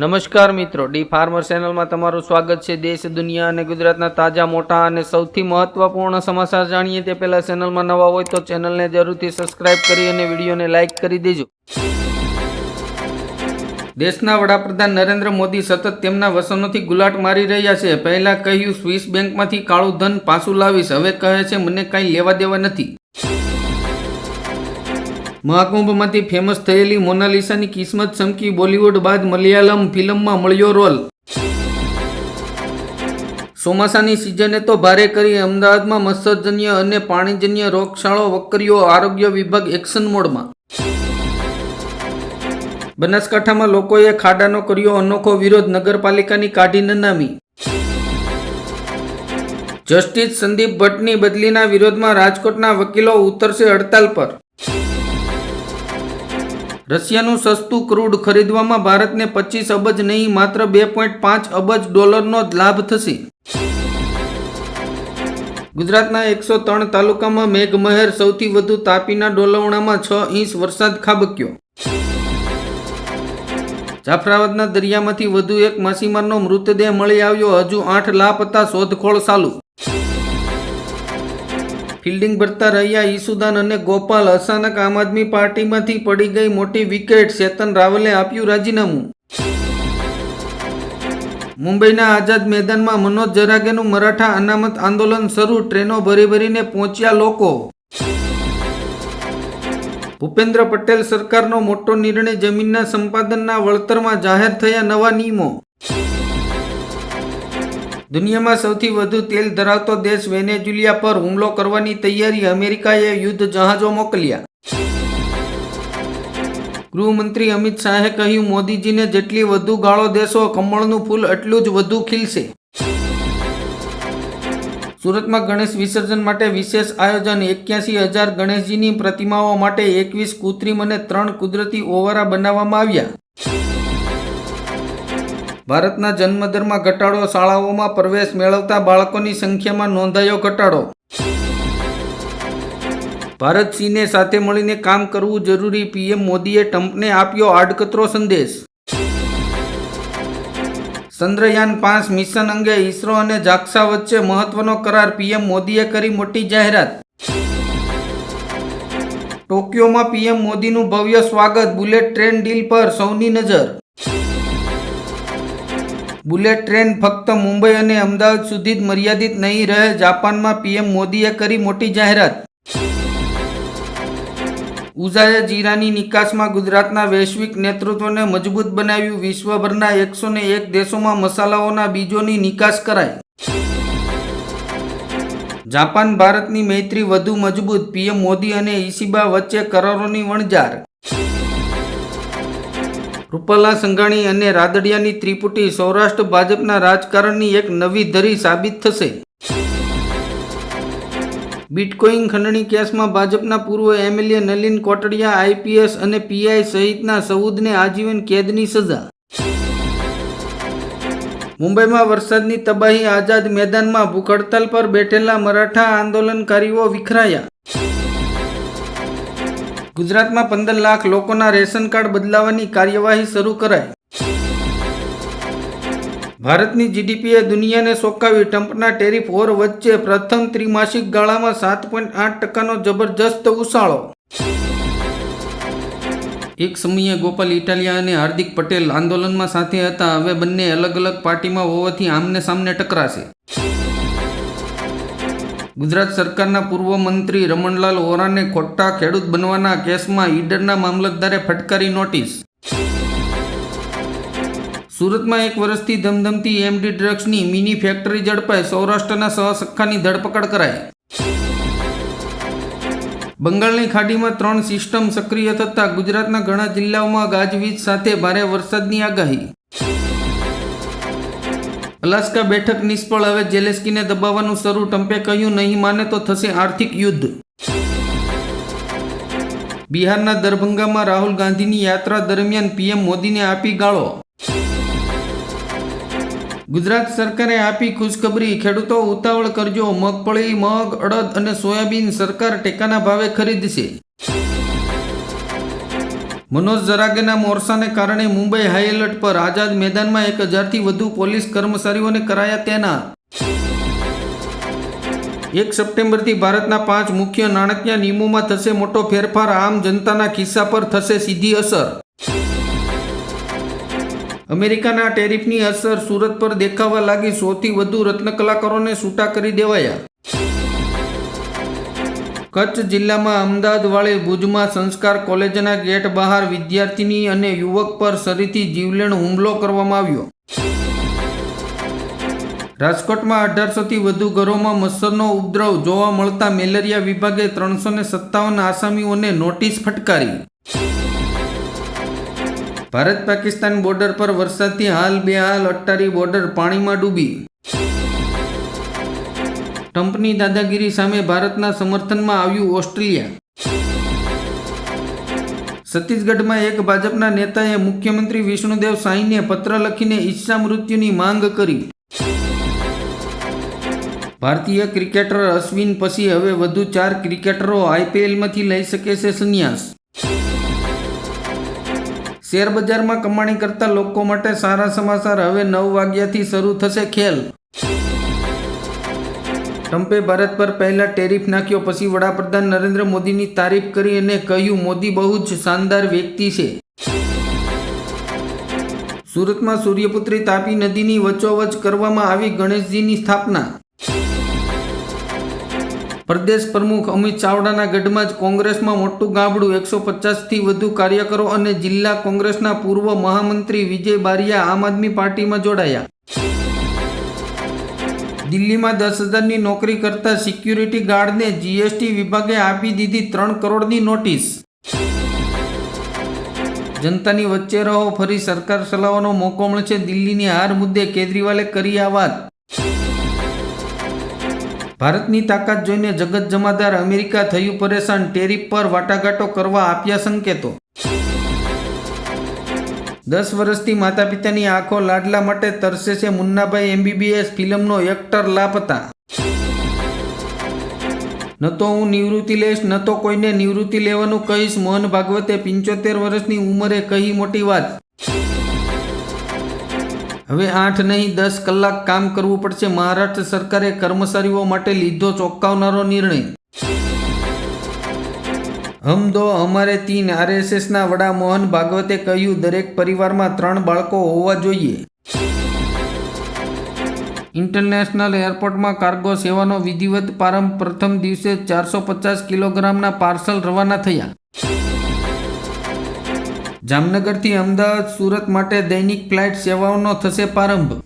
નમસ્કાર મિત્રો, D farmer ચેનલમાં તમારું સ્વાગત છે. દેશ, દુનિયા અને ગુજરાતના તાજા, મોટા અને સૌથી મહત્વપૂર્ણ સમાચાર જાણીએ તે પહેલા ચેનલમાં નવા હોય તો ચેનલને જરૂરથી સબસ્ક્રાઇબ કરી અને વિડીયોને લાઇક કરી દેજો. દેશના વડાપ્રધાન નરેન્દ્ર મોદી સતત તેમના વસનોથી ગુલાટ મારી રહ્યા છે. પહેલા કહ્યું, સ્વિસ બેંકમાંથી કાળું ધન પાછું લાવીશ. હવે કહે છે, મને કાંઈ લેવા દેવા નથી. મહાકુંભમાંથી ફેમસ થયેલી મોનાલિસાની કિસ્મત ચમકી બોલિવૂડ બાદ મલયાલમ ફિલ્મમાં મળ્યો રોલ. ચોમાસાની સિઝને તો ભારે કરી અમદાવાદમાં મત્સ્યજન્ય અને પાણીજન્ય રોગશાળો વકર્યો આરોગ્ય વિભાગ એક્શન મોડમાં. બનાસકાંઠામાં લોકોએ ખાડાનો કર્યો અનોખો વિરોધ, નગરપાલિકાની કાઢી નનામી. જસ્ટિસ સંદીપ ભટ્ટની બદલીના વિરોધમાં રાજકોટના વકીલો ઉતરશે હડતાલ પર. રશિયાનું સસ્તું ક્રૂડ ખરીદવામાં ભારતને પચીસ અબજ નહીં, માત્ર બે પોઈન્ટ પાંચ અબજ ડોલરનો જ લાભ થશે. ગુજરાતના એકસો ત્રણ તાલુકામાં મેઘમહેર સૌથી વધુ તાપીના ડોલવણામાં છ ઇંચ વરસાદ ખાબક્યો. જાફરાબાદના દરિયામાંથી વધુ એક માછીમારનો મૃતદેહ મળી આવ્યો, હજુ આઠ લાપતા શોધખોળ ચાલુ. ફિલ્ડિંગ ભરતા રહ્યા ઈસુદાન અને ગોપાલ અચાનક આમ આદમી પાર્ટીમાંથી પડી ગઈ મોટી વિકેટ ચેતન રાવલે આપ્યું રાજીનામું. મુંબઈના આઝાદ મેદાનમાં મનોજ જરાગેનું મરાઠા અનામત આંદોલન શરૂ, ટ્રેનો ભરી ભરીને પહોંચ્યા લોકો. ભૂપેન્દ્ર પટેલ સરકારનો મોટો નિર્ણય જમીનના સંપાદનના વળતરમાં જાહેર થયા નવા નિયમો. દુનિયામાં સૌથી વધુ તેલ ધરાવતો દેશ વેનેઝુલિયા પર હુમલો કરવાની તૈયારી અમેરિકાએ યુદ્ધ જહાજો મોકલ્યા. ગૃહમંત્રી અમિત શાહે કહ્યું, મોદીજીને જેટલી વધુ ગાળો દેશો, કમળનું ફૂલ એટલું જ વધુ ખીલશે. સુરતમાં ગણેશ વિસર્જન માટે વિશેષ આયોજન. એક્યાસી હજાર ગણેશજીની પ્રતિમાઓ માટે એકવીસ કૃત્રિમ અને ત્રણ કુદરતી ઓવારા બનાવવામાં આવ્યા. ભારતના જન્મદરમાં ઘટાડો, શાળાઓમાં પ્રવેશ મેળવતા બાળકોની સંખ્યામાં નોંધાયો ઘટાડો. ભારત ચીને સાથે મળીને કામ કરવું જરૂરી, પીએમ મોદીએ ટ્રમ્પને આપ્યો આડકતરો સંદેશ. ચંદ્રયાન પાંચ મિશન અંગે ઇસરો અને જાક્સા વચ્ચે મહત્વનો કરાર, પીએમ મોદીએ કરી મોટી જાહેરાત. ટોક્યોમાં પીએમ મોદીનું ભવ્ય સ્વાગત, બુલેટ ટ્રેન ડીલ પર સૌની નજર. બુલેટ ટ્રેન ફક્ત મુંબઈ અને અમદાવાદ સુધી જ મર્યાદિત નહીં રહે, જાપાનમાં પીએમ મોદીએ કરી મોટી જાહેરાત. ઉઝાએ જીરાની નિકાસમાં ગુજરાતના વૈશ્વિક નેતૃત્વને મજબૂત બનાવ્યું. વિશ્વભરના એકસો ને એક દેશોમાં મસાલાઓના બીજોની નિકાસ કરાય જાપાન ભારતની મૈત્રી વધુ મજબૂત. પીએમ મોદી અને ઈશિબા વચ્ચે કરારોની વણજાર રૂપાલા સંઘાણી અને રાદડિયાની ત્રિપુટી સૌરાષ્ટ્ર ભાજપના રાજકારણની એક નવી ધરી સાબિત થશે. બિટકોઇન ખંડણી કેસમાં ભાજપના પૂર્વ એમએલએ નલિન કોટડિયા, આઈપીએસ અને પીઆઈ સહિતના સૌદને આજીવન કેદની સજા. મુંબઈમાં વરસાદની તબાહી, આઝાદ મેદાનમાં ભૂખ હડતાલ પર બેઠેલા મરાઠા આંદોલનકારીઓ વિખરાયા. ગુજરાતમાં પંદર લાખ લોકોના રેશન કાર્ડ બદલાવાની કાર્યવાહી શરૂ કરાઈ. ભારતની જીડીપીએ દુનિયાને સોંકાવી ટ્રમ્પના ટેરિફ વોર વચ્ચે પ્રથમ ત્રિમાસિક ગાળામાં સાત પોઈન્ટ આઠ ટકાનો જબરજસ્ત ઉછાળો. એક સમયે ગોપાલ ઇટાલિયા અને હાર્દિક પટેલ આંદોલનમાં સાથે હતા. હવે બંને અલગ અલગ પાર્ટીમાં હોવાથી આમને સામને ટકરાશે. ગુજરાત સરકારના પૂર્વ મંત્રી રમણલાલ ઓરાને ખોટા ખેડૂત બનવાના કેસમાં ઈડરના મામલતદારે ફટકારી નોટિસ. સુરતમાં એક વર્ષથી ધમધમતી એમડી ડ્રગ્સની મિની ફેક્ટરી ઝડપાઈ સૌરાષ્ટ્રના સહસખ્ખાની ધરપકડ કરાઈ. બંગાળની ખાડીમાં ત્રણ સિસ્ટમ સક્રિય થતાં ગુજરાતના ઘણા જિલ્લાઓમાં ગાજવીજ સાથે ભારે વરસાદની આગાહી. અલાસ્કા બેઠક નિષ્ફળ, હવે જેલેસ્કીને દબાવવાનું શરૂ. ટ્રમ્પે કહ્યું, નહીં માને તો થશે આર્થિક યુદ્ધ. બિહારના દરભંગામાં રાહુલ ગાંધીની યાત્રા દરમિયાન પીએમ મોદીને આપી ગાળો. ગુજરાત સરકારે આપી ખુશખબરી, ખેડૂતો ઉતાવળ કરજો. મગફળી, મગ, અડદ અને સોયાબીન સરકાર ટેકાના ભાવે ખરીદશે. મનોજ જરાગેના મોરસાને કારણે મુંબઈ હાઈ એલર્ટ પર આઝાદ મેદાનમાં એક હજારથી વધુ પોલીસ કર્મચારીઓને કરાયા તૈનાત એક સપ્ટેમ્બરથી ભારતના પાંચ મુખ્ય નાણાકીય નિયમોમાં થશે મોટો ફેરફાર, આમ જનતાના ખિસ્સા પર થશે સીધી અસર. અમેરિકાના ટેરિફની અસર સુરત પર દેખાવા લાગી, સૌથી વધુ રત્ન કલાકારોને છૂટા કરી દેવાયા. કચ્છ જિલ્લામાં અમદાવાદવાળી ભુજમાં સંસ્કાર કોલેજના ગેટ બહાર વિદ્યાર્થીની અને યુવક પર સરીથી જીવલેણ હુમલો કરવામાં આવ્યો. રાજકોટમાં અઢારસોથી વધુ ઘરોમાં મચ્છરનો ઉપદ્રવ જોવા મળતા મેલેરિયા વિભાગે ત્રણસો ને સત્તાવન આસામીઓને નોટિસ ફટકારી. ભારત પાકિસ્તાન બોર્ડર પર વરસાદથી હાલ બેહાલ અટ્ટારી બોર્ડર પાણીમાં ડૂબી. ટ્રમ્પની દાદાગીરી સામે ભારતના સમર્થનમાં આવ્યું ઓસ્ટ્રેલિયા. છત્તીસગઢમાં એક ભાજપના નેતાએ મુખ્યમંત્રી વિષ્ણુદેવ સાંઈને પત્ર લખીને ઈચ્છા મૃત્યુની માંગ કરી. ભારતીય ક્રિકેટર અશ્વિન પછી હવે વધુ ચાર ક્રિકેટરો આઈપીએલમાંથી લઈ શકે છે સંન્યાસ. શેર બજારમાં કમાણી કરતા લોકો માટે સારા સમાચાર હવે નવ વાગ્યાથી શરૂ થશે ખેલ. ટ્રમ્પે ભારત પર પહેલા ટેરિફ નાખ્યો, પછી વડાપ્રધાન નરેન્દ્ર મોદીની તારીફ કરી અને કહ્યું, મોદી બહુ જ શાનદાર વ્યક્તિ છે. સુરતમાં સૂર્યપુત્રી તાપી નદીની વચ્ચોવચ કરવામાં આવી ગણેશજીની સ્થાપના. પ્રદેશ પ્રમુખ અમિત ચાવડાના ગઢમાં જ કોંગ્રેસમાં મોટું ગાબડું, એકસો પચાસથી વધુ કાર્યકરો અને જિલ્લા કોંગ્રેસના પૂર્વ મહામંત્રી વિજય બારિયા આમ આદમી પાર્ટીમાં જોડાયા. દિલ્હીમાં દસ હજારની નોકરી કરતા સિક્યુરિટી ગાર્ડને જીએસટી વિભાગે આપી દીધી ત્રણ કરોડની નોટિસ. જનતાની વચ્ચે રહો, ફરી સરકાર ચલાવવાનો મોકો મળશે, દિલ્હીની હાર મુદ્દે કેજરીવાલે કરી આ વાત. ભારતની તાકાત જોઈને જગત જમાદાર અમેરિકા થયું પરેશાન, ટેરિફ પર વાટાઘાટો કરવા આપ્યા સંકેતો. દસ વર્ષથી માતા પિતાની આંખો લાડલા માટે તરસે છે. મુન્નાભાઈ એમબીબીએસ ફિલ્મનો એક્ટર લાપતા. ન તો હું નિવૃત્તિ લઈશ, ન તો કોઈને નિવૃત્તિ લેવાનું કહીશ. મોહન ભાગવતે પિંચોતેર વર્ષની ઉંમરે કહી મોટી વાત. હવે આઠ નહીં, દસ કલાક કામ કરવું પડશે. મહારાષ્ટ્ર સરકારે કર્મચારીઓ માટે લીધો ચોંકાવનારો નિર્ણય. હમ દો અમારે તીન આરએસએસના વડા મોહન ભાગવતે કહ્યું, દરેક પરિવારમાં ત્રણ બાળકો હોવા જોઈએ. ઇન્ટરનેશનલ એરપોર્ટમાં કાર્ગો સેવાનો વિધિવત પ્રારંભ પ્રથમ દિવસે ચારસો પચાસ કિલોગ્રામના પાર્સલ રવાના થયા. જામનગરથી અમદાવાદ, સુરત માટે દૈનિક ફ્લાઇટ સેવાઓનો થશે પ્રારંભ.